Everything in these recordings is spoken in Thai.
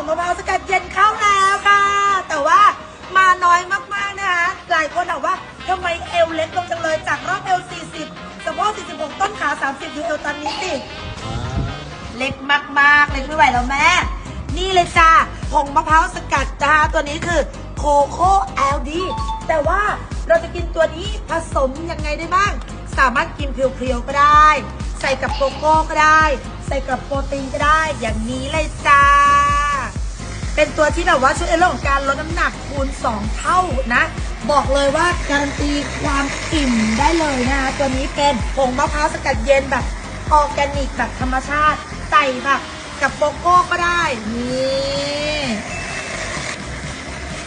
งมะพร้าวสกัดเย็นเข้าแล้วค่ะ แต่ว่ามาน้อยมากๆนะคะ หลายคนถามว่าทำไมเอวเล็กลงจังเลยจากรอบเอว 40สะโพก46 ต้นขา 30ดูเอวตอนนี้สิเล็กมากๆเล็กไม่ไหวแล้วแม่ นี่เลยจ้าผงมะพร้าวสกัดจ้าตัวนี้คือโคโค่แอลดีแต่ว่าเราจะกินตัวนี้ผสมยังไงได้บ้าง สามารถกินเพียวๆก็ได้ ใส่กับโกโก้ก็ได้ ใส่กับโปรตีนก็ได้ อย่างนี้เลยจ้า เป็นตัวที่แบบว่าช่วยในเรื่องของการลดน้ำหนักคูณ 2 เท่านะ บอกเลยว่าการันตีความอิ่มได้เลยนะคะตัวนี้เป็นผงมะพร้าวสกัดเย็นแบบออร์แกนิกแบบธรรมชาติใส่แบบกับโกโก้ก็ได้ นี่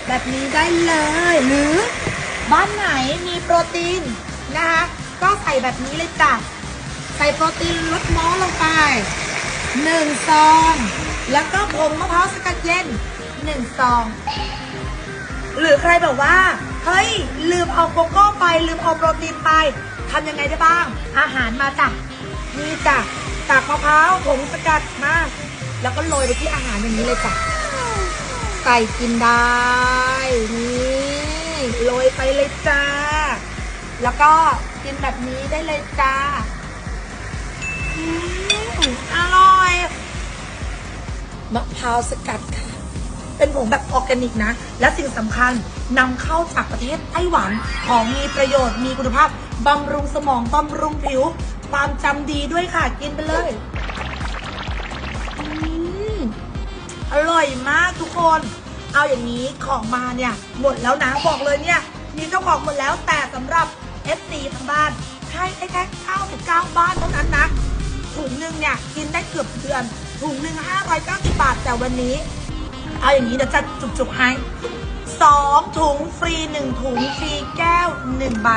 แบบนี้ได้เลย หรือบ้านไหนมีโปรตีนนะคะก็ใส่แบบนี้เลยจ้ะใส่โปรตีนลดม้อลงไปหนึ่งซอง แล้วก็ผงมะพร้าวสกัดเย็นหนึ่งซอง หรือใครแบบว่า เฮ้ย ลืมเอาโกโก้ไป ลืมเอาโปรตีนไปทำยังไงได้บ้าง อาหารมาจ้ะนี่จ้ะตากมะพร้าวผงสกัดมาแล้วก็โรยไปที่อาหารอย่างนี้เลยจ้ะใส่กินได้ นี่โรยไปเลยจ้า แล้วก็กินแบบนี้ได้เลยจ้า มะพร้าวสกัดค่ะ เป็นผงแบบออร์แกนิกนะ และสิ่งสำคัญนำเข้าจากประเทศไต้หวัน ของมีประโยชน์มีคุณภาพบำรุงสมองบำรุงผิว ความจำดีด้วยค่ะ กินไปเลยอร่อยมากทุกคน เอาอย่างนี้ของมาเนี่ยหมดแล้วนะบอกเลยเนี่ย มีเจ้าของหมดแล้วแต่สำหรับ FC ทางบ้านให้แค่แค่99 บ้านเท่านั้นนะถุงหนึ่งเนี่ยกินได้เกือบเดือน ถุงหนึ่ง590บาท แต่วันนี้ เอาอย่างนี้เดี๋ยวจะจุกๆให้สองถุงฟรีหนึ่งถุงฟรีแก้วหนึ่งใบ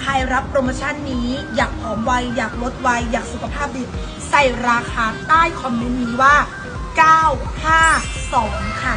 ใครรับโปรโมชั่นนี้ อยากผอมไว อยากลดไว อยากสุขภาพดี ใส่ราคาใต้คอมเมนต์นี้ว่า 952 ค่ะ